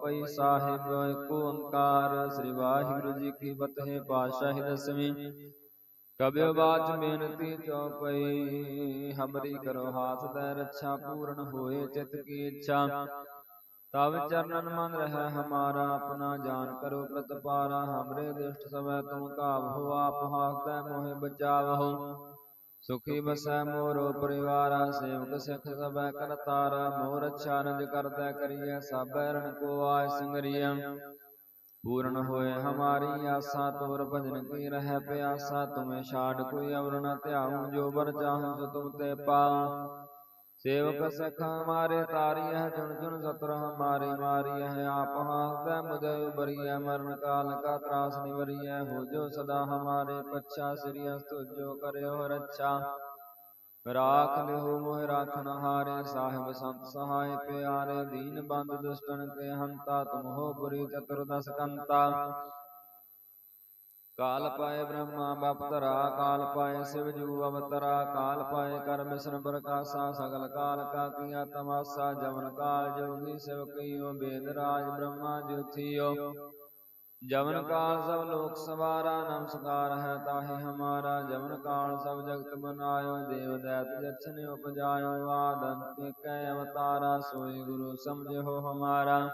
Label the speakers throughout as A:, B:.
A: ਚੌਪਈ ਸਾਹਿਬ ਏਕ ਓੰਕਾਰ, ਸ੍ਰੀ ਵਾਹਿਗੁਰੂ ਜੀ ਕੀ ਫਤਿਹ ਪਾਤਸ਼ਾਹੀ ਦਸਵੀਂ। ਕਬਿਓ ਬਾਚ ਬੇਨਤੀ ਚੌਪਈ, ਹਮਰੀ ਕਰੋ ਹਾਥ ਦੈ ਰੱਛਾ, ਪੂਰਨ ਹੋਏ ਚਿਤ ਕੀ ਇੱਛਾ। ਤਵ ਚਰਨਨ ਮਨ ਰਹਿ ਹਮਾਰਾ, ਆਪਣਾ ਜਾਨ ਕਰੋ ਪ੍ਰਤਪਾਰਾ, ਹਮਰੇ ਦੁਸ਼ਟ ਸਵੈ ਤੁਮ ਕਾਬਹੁ ਆਪ ਹਾਸਦੈ ਮੋਹਿ ਬਚਾਵਹੁ। ਸੁਖੀ ਬਸੈ ਮੋਰੋ ਪਰਿਵਾਰਾ ਸੇਵਕ ਸਿਖ ਸਭੈ ਕਰਤਾਰਾ ਮੋਰ ਰਜ ਕਰਦਾ ਕਰੀਐ ਸਭੈ ਰਣ ਕੋ ਆਇ ਸੰਗਰੀਐ। ਪੂਰਨ ਹੋਏ ਹਮਾਰੀ ਆਸਾ ਤੋਰ ਭਜਨ ਕੀ ਰਹਿ ਪਿਆਸਾ ਤੁਮੇ ਛਾੜ ਕੋਈ ਅਵਰ ਨ ਧਿਆਉ ਜੋ ਵਰ ਚਾਹੂੰ ਸੋ ਤੁਮ ਤੇ ਪਾਉ। ਸੇਵਕ ਸਖ ਹਮਾਰੇ ਤਾਰੀਐ ਚੁਣ ਚੁਣ ਸਤਰ ਹਮਾਰੇ ਮਾਰੀਐ, ਆਪ ਹਾਸਦੈ ਮੁਦੇ ਉਬਰੀਐ, ਮਰਨ ਕਾਲ ਕਾ ਤਰਾਸ ਨਿਵਰੀਐ ਹੋ ਜੋ ਸਦਾ ਹਮਾਰੇ ਪੱਛਾ, ਸ੍ਰੀ ਅਸਤੁ ਜੋ ਕਰਿਓ ਰੱਛਾ। ਰਾਖ ਲਿਓ ਮੋਹਿ ਰਾਖਨ ਹਾਰੇ, ਸਾਹਿਬ ਸੰਤ ਸਹਾਇ ਪਿਆਰੇ, ਦੀਨ ਬੰਦ ਦੁਸ਼ਟਨ ਕੇ ਹੰਤਾ ਤੁਮ ਹੋ ਪੁਰੀ ਚਤੁਰਦਸ ਕੰਤਾ। ਕਾਲ ਪਾਏ ਬ੍ਰਹਮਾ ਬਪਤਰਾ, ਕਾਲ ਪਾਏ ਸਿਵ ਜੂ ਅਵਤਰਾ, ਕਾਲ ਪਾਏ ਕਰਮ ਮਿਸ਼ਨ ਪ੍ਰਕਾਸ਼ਾ, ਸਗਲ ਕਾਲ ਕਾ ਕੀਆ ਤਮਾਸਾ ਜਮਨ ਕਾਲ ਜੋਗੀ ਸਿਵ ਕਈਓ, ਬੇਦ ਰਾਜ ਬ੍ਰਹਮਾ ਜੁਥਿਓ ਜਮਨ ਕਾਲ ਸਭ ਲੋਕ ਸਵਾਰਾ, ਨਮਸਕਾਰ ਹੈ ਤਾਹੇ ਹਮਾਰਾ। ਜਮਨ ਕਾਲ ਸਭ ਜਗਤ ਬਨਾਇਓ ਦੇਵ ਦੈਤ ਜਛਨ ਉਪਜਾਇਓ। ਆਦੰਤ ਕੈ ਅਵਤਾਰਾ, ਸੋਈ ਗੁਰੂ ਸਮਝੋ ਹਮਾਰਾ।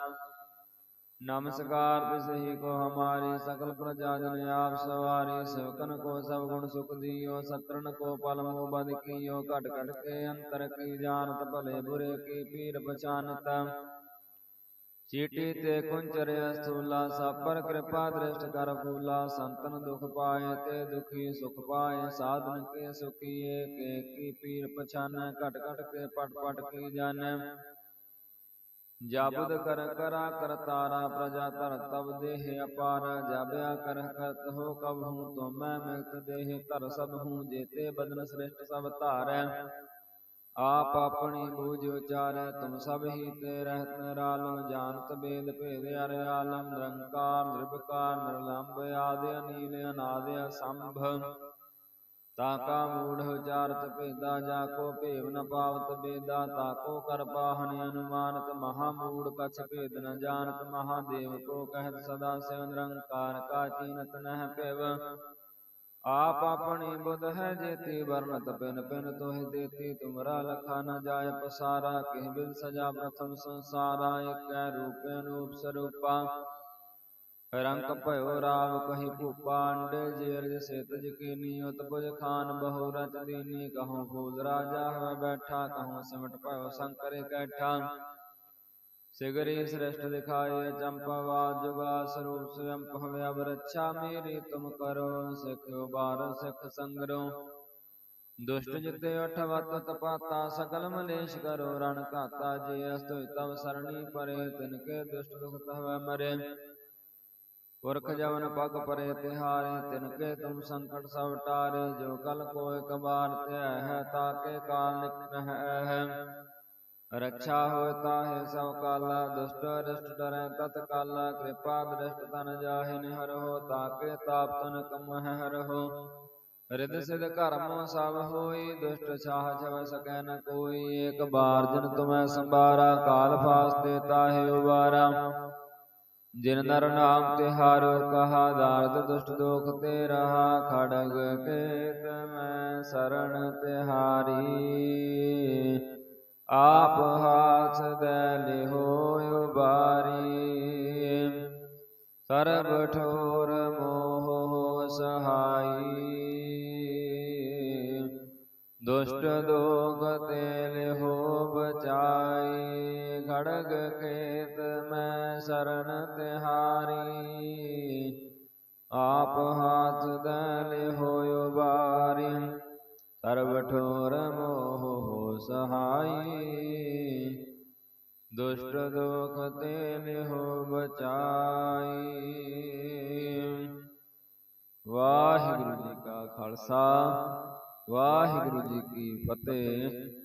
A: ਨਮਸਕਾਰ ਤਿਸਹੀ ਕੋ ਹਮਾਰੀ ਸਕਲ ਪ੍ਰਜਾ ਜਨ ਆਪ ਸਵਾਰੀ, ਸੇਵਕਨ ਕੋ ਸਭ ਗੁਣ ਸੁਖ ਦਿਓ, ਸਤਰਨ ਕੋ ਪਲ ਮੋ ਬਦ ਕੀਓ, ਘਟ ਘਟ ਕੇ ਅੰਤਰ ਕੀ ਜਾਣਤ ਭਲੇ ਬੁਰੇ ਕੀ ਪੀਰ ਪਛਾਨਤ। ਚੀਟੀ ਤੇ ਕੁੰਚਰ ਅਸੂਲਾ, ਸਾਪਰ ਕਿਰਪਾ ਦ੍ਰਿਸ਼ਟ ਕਰ ਫੂਲਾ, ਸੰਤਨ ਦੁਖ ਪਾਏ ਤੇ ਦੁਖੀ ਸੁਖ ਪਾਏ, ਸਾਧਨ ਕੇ ਸੁਖੀਏ, ਕੇ ਕੀ ਪੀਰ ਪਛਾਨੈ, ਘਟ ਘਟ ਕੇ ਪਟ ਪਟ ਕੀ ਜਾਣੈ। ਜਬਦ ਕਰ ਕਰਾ ਕਰਤਾਰਾ ਪ੍ਰਜਾ ਧਰ ਤਬ ਦੇਹ ਅਪਾਰ ਜਬਿਆ ਕਰ ਕਰਤ ਹੋ ਕਬ ਹੂੰ ਤੁਮੈ ਮਿਲਤ ਦੇਹ ਧਰ ਸਭ ਹੂੰ ਜੇਤੇ ਬਦਨ ਸ੍ਰਿਸ਼ਟ ਸਭ ਧਾਰੈ। ਆਪ ਆਪਣੀ ਬੂਝ ਉਚਾਰੈ ਤੁਮ ਸਭ ਹੀ ਤੇ ਰਹਿਤ ਨਿਰਾਲਮ ਜਾਣਤ ਬੇਦ ਭੇਦ ਅਰ ਆਲਮ ਨਿਰੰਕਾਰ ਨਿਰਭਕਾਰ ਨਿਰਲੰਭ ਆਦਿ ਅਨੀਲ ਅਨਾਦਿ ਅਸੰਭ। ਤਾਕਾ ਮੂੜ ਉਚਾਰਤ ਭੇਦਾ, ਜਾ ਕੋ ਭੇਵ ਨ ਪਾਵਤ ਬੇਦਾ ਤਾਕੋ ਕਰ ਪਾਹਨ ਅਨੁਮਾਨਤ, ਮਹਾ ਮੂੜ ਕਛ ਭੇਦ ਨ ਜਾਣਤ ਮਹਾਦੇਵ ਕੋ ਕਹਿਤ ਸਦਾ ਸਿਵ ਨਿਰੰਕਾਰ, ਕਾ ਚੀਨਤ ਨਹਿ ਭਿਵ। ਆਪ ਆਪਣੀ ਬੁਧ ਹੈ ਜੇਤੀ ਵਰਨਤ ਪਿਨ ਪਿਨ ਤੋਹਿ ਦੇਤੀ, ਤੁਮਰਾ ਲਖਾ ਨ ਜਾਏ ਪਸਾਰਾ, ਕਿਹ ਬਿਦ ਸਜਾ ਪ੍ਰਥਮ ਸੰਸਾਰਾ ਏਕੈ ਰੂਪ, ਅਨੂਪ ਸਰੂਪਾ। ਰੰਗ ਭਇਓ ਰਾਵ ਕਹੀ ਭੂਪਾ ਅੰਡੇ ਜੇਰਜ ਸੇਤਜ ਕੀਨੀ ਉਤਪੁਜ ਖਾਨ ਬਹੁ ਰਚ ਦੀਨੀ ਕਹਉ ਫੂਲ ਰਾਜਾ ਹੋਇ ਬੈਠਾ ਕਹਉ ਸਿਮਟ ਭਇਓ ਸੰਕਰੇ ਕੈਠਾ ਸਿਗਰੀ ਸ੍ਰਿਸ਼ਟ ਦਿਖਾਏ ਚੰਪਾਵਾਦ ਜੁਗਾ ਸਰੂਪ ਸਵਯੰ ਭਵਿ ਅਬ ਰੱਛਾ ਮੇਰੀ ਤੁਮ ਕਰੋ ਸਿਖ ਉਬਾਰ ਸਿਖ ਸੰਗਰੋ ਦੁਸ਼ਟ ਜਿਤੇ ਅਠਵਤ ਤਪਾਤਾ ਸਕਲ ਮਲੇਸ਼ ਕਰੋ ਰਣ ਘਾਤਾ ਜੇ ਅਸਤੁ ਤਵ ਸਰਣੀ ਪਰੇ ਤਿਨ ਕੇ ਦੁਸ਼ਟ ਦੁਖ ਤਹਵੈ ਮਰੇ ਪੁਰਖ ਜਵਨ ਪਗ ਪਰੇ ਤਿਹਾਰੇ ਤਿਨ ਕੇ ਤੁਮ ਸੰਕਟ ਸਭ ਟਾਰੇ ਜੋ ਕਲ ਕੋਇ ਕਬਾਰ ਧਿਆ ਹੈ ਤਾਕੇ ਕਾਲ ਨਿਕ ਹੈ। ਰੱਛਾ ਹੋਇ ਤਾਹੇ ਸਭ ਕਾਲਾ ਦੁਸ਼ਟ ਅਰਿਸ਼ਟ ਡਰੈ ਤਤ ਕਾਲਾ ਕਿਰਪਾ ਦ੍ਰਿਸ਼ਟ ਤਨ ਜਾਹਿ ਨਿਹਰ ਹੋ ਤਾਕੇ ਤਾਪ ਤਨ ਕਮ ਹੈ ਹਰ ਹੋ ਰਿਦ ਸਿਧ ਕਰਮ ਸਭ ਹੋਈ ਦੁਸ਼ਟ ਛਾਹ ਛਵ ਸਕੈ ਨ ਕੋਈ ਏਕ ਬਾਰ ਜਿਨ ਤੁਮੈ ਸੰਭਾਰਾ ਕਾਲ ਫਾਸਤੇ ਤਾਹੇ ਉਬਾਰਾ ਜਿਨ ਨਰ ਨਾਮ ਤਿਹਾਰੋ ਕਹਾ ਦਾਰਦ ਦੁਸ਼ਟ ਦੋਖ ਤੇ ਰਹਾ ਖੜਗ ਕੇਤ ਮੈਂ ਸਰਣ ਤਿਹਾਰੀ ਆਪ ਹਾਥ ਦੇ ਲਿਹੋ ਬਾਰੀ ਸਰਬ ਠੋਰ ਮੋਹ ਸਹਾਈ ਦੁਸ਼ਟ ਦੋਗ ਤੇ ਲਿਹੋ ਬਚਾਈ ਸ਼ਰਨ ਖੇਤ ਮੈਂ ਤਿਹਾਰੀ, ਆਪ ਹਾਥ ਦੇ ਲਿਹੋ ਬਾਰੀ ਸਰਬ ਠੋਰ ਮੋਹ ਸਹਾਈ। ਦੁਸ਼ਟ ਦੋਖ ਤੇ ਲਿਹੋ ਬਚਾਈ। ਵਾਹਿਗੁਰੂ ਜੀ ਕਾ ਖਾਲਸਾ, ਵਾਹਿਗੁਰੂ ਜੀ ਕੀ ਫਤਿਹ।